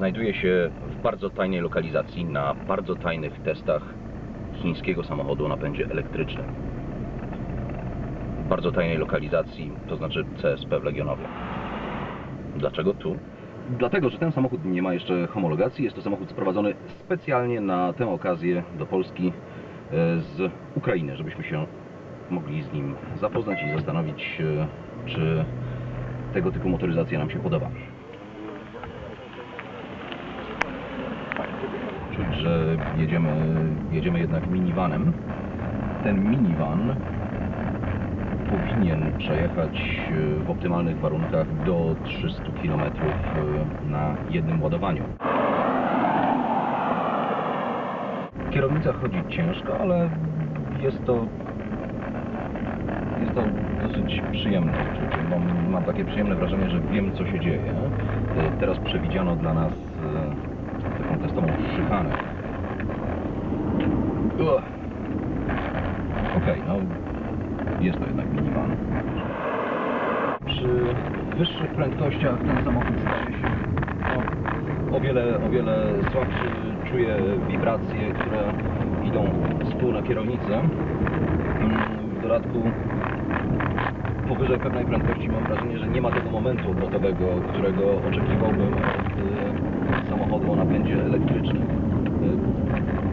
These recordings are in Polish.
znajduje się w bardzo tajnej lokalizacji na bardzo tajnych testach chińskiego samochodu o napędzie elektrycznym. W bardzo tajnej lokalizacji, to znaczy CSP w Legionowie. Dlaczego tu? Dlatego, że ten samochód nie ma jeszcze homologacji. Jest to samochód sprowadzony specjalnie na tę okazję do Polski e, z Ukrainy, żebyśmy się mogli z nim zapoznać i zastanowić, czy tego typu motoryzacja nam się podoba. Czuć, że jedziemy, jedziemy jednak minivanem. Ten minivan powinien przejechać e, w optymalnych warunkach do 300 km na jednym ładowaniu. Kierownica chodzi ciężko, ale jest to jest to dosyć przyjemne uczucie. Mam, mam takie przyjemne wrażenie, że wiem co się dzieje. E, Teraz przewidziano dla nas e, taką testową szykanę. Ugh. Okej, no jest to jednak minivan. Przy wyższych prędkościach ten samochód staje się no, o, wiele, o wiele słabszy. Czuję wibracje, które idą z tyłu na kierownicę. Mm, W dodatku powyżej pewnej prędkości mam wrażenie, że nie ma tego momentu obrotowego, którego oczekiwałbym od e, samochodu o napędzie elektrycznym.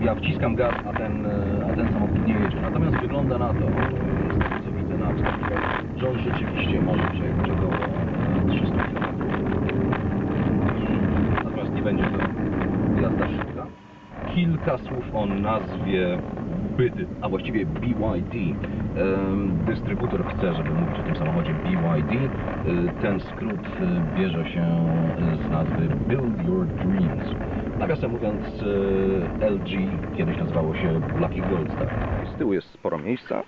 E, Ja wciskam gaz, a ten, e, a ten samochód nie jedzie. Natomiast wygląda na to, z tego co widzę na wstępach, że on rzeczywiście może przejechać około e, 300 km. Natomiast nie będzie to jazda szybka. Kilka słów o nazwie BYD, a właściwie BYD. Dystrybutor chce, żeby mówić o tym samochodzie BYD. Y, Ten skrót y, bierze się z nazwy Build Your Dreams. Nawiasem mówiąc, y, LG kiedyś nazywało się Lucky Gold Star. Z tyłu jest sporo miejsca.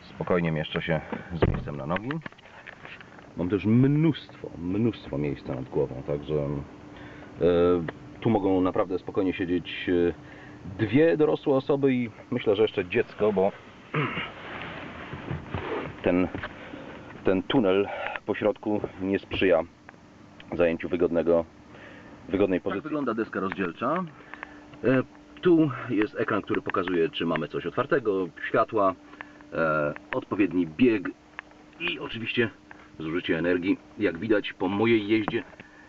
Spokojnie mieszczę się z miejscem na nogi. Mam też mnóstwo, mnóstwo miejsca nad głową, także tu mogą naprawdę spokojnie siedzieć dwie dorosłe osoby i myślę, że jeszcze dziecko, bo ten, ten tunel po środku nie sprzyja zajęciu wygodnego, wygodnej pozycji. Tak wygląda deska rozdzielcza. E, Tu jest ekran, który pokazuje, czy mamy coś otwartego, światła, e, odpowiedni bieg i oczywiście zużycie energii. Jak widać po mojej jeździe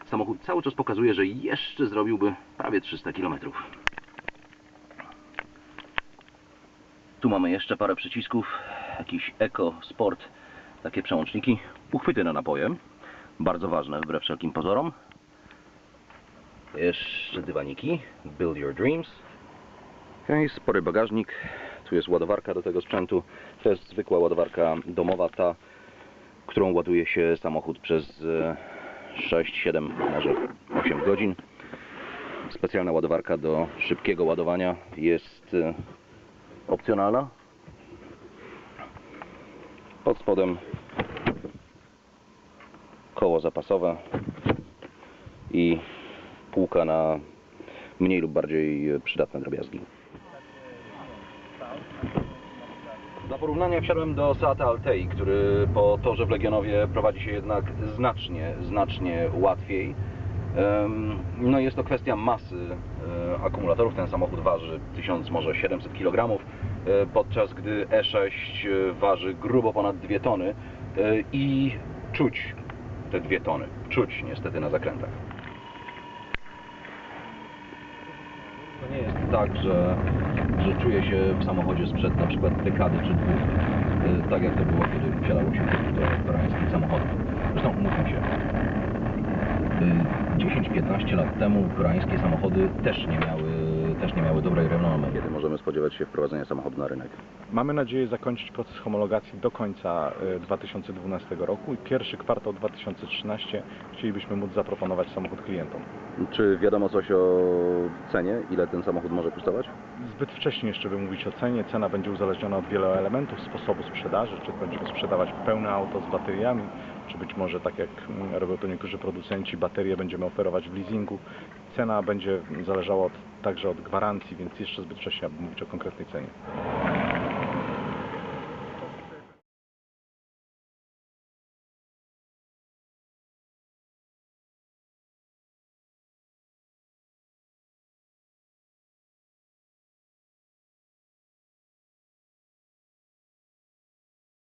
samochód cały czas pokazuje, że jeszcze zrobiłby prawie 300 km. Tu mamy jeszcze parę przycisków, jakiś Eco Sport, takie przełączniki, uchwyty na napoje, bardzo ważne wbrew wszelkim pozorom. Jeszcze dywaniki, Build Your Dreams. Okay, spory bagażnik, tu jest ładowarka do tego sprzętu, to jest zwykła ładowarka domowa, ta którą ładuje się samochód przez e, 6, 7, może 8 godzin. Specjalna ładowarka do szybkiego ładowania. Jest e, opcjonalna. Pod spodem koło zapasowe i półka na mniej lub bardziej e, przydatne drobiazgi. Dla porównania wsiadłem do Seata Altei, który po torze w Legionowie prowadzi się jednak znacznie, znacznie łatwiej. No jest to kwestia masy e, akumulatorów. Ten samochód waży 1000, może 700 kg, podczas gdy E6 e, waży grubo ponad 2 tony e, i czuć te 2 tony. Czuć niestety na zakrętach. To nie jest tak, że, że czuję się w samochodzie sprzed na przykład dekady czy dwóch, tak jak to było, kiedy wsiadało się do koreańskich samochodów. Zresztą umówmy się, y, 10-15 lat temu koreańskie samochody też nie miały, też nie miały dobrej renomy. Kiedy możemy spodziewać się wprowadzenia samochodu na rynek? Mamy nadzieję zakończyć proces homologacji do końca e, 2012 roku i pierwszy kwartał 2013 chcielibyśmy móc zaproponować samochód klientom. Czy wiadomo coś o cenie? Ile ten samochód może kosztować? Zbyt wcześnie jeszcze by mówić o cenie. Cena będzie uzależniona od wielu elementów, sposobu sprzedaży, czy będziemy sprzedawać pełne auto z bateriami, czy być może tak jak mm, robią to niektórzy producenci, baterie będziemy oferować w leasingu. Cena będzie zależała od, także od gwarancji, więc jeszcze zbyt wcześnie, aby mówić o konkretnej cenie.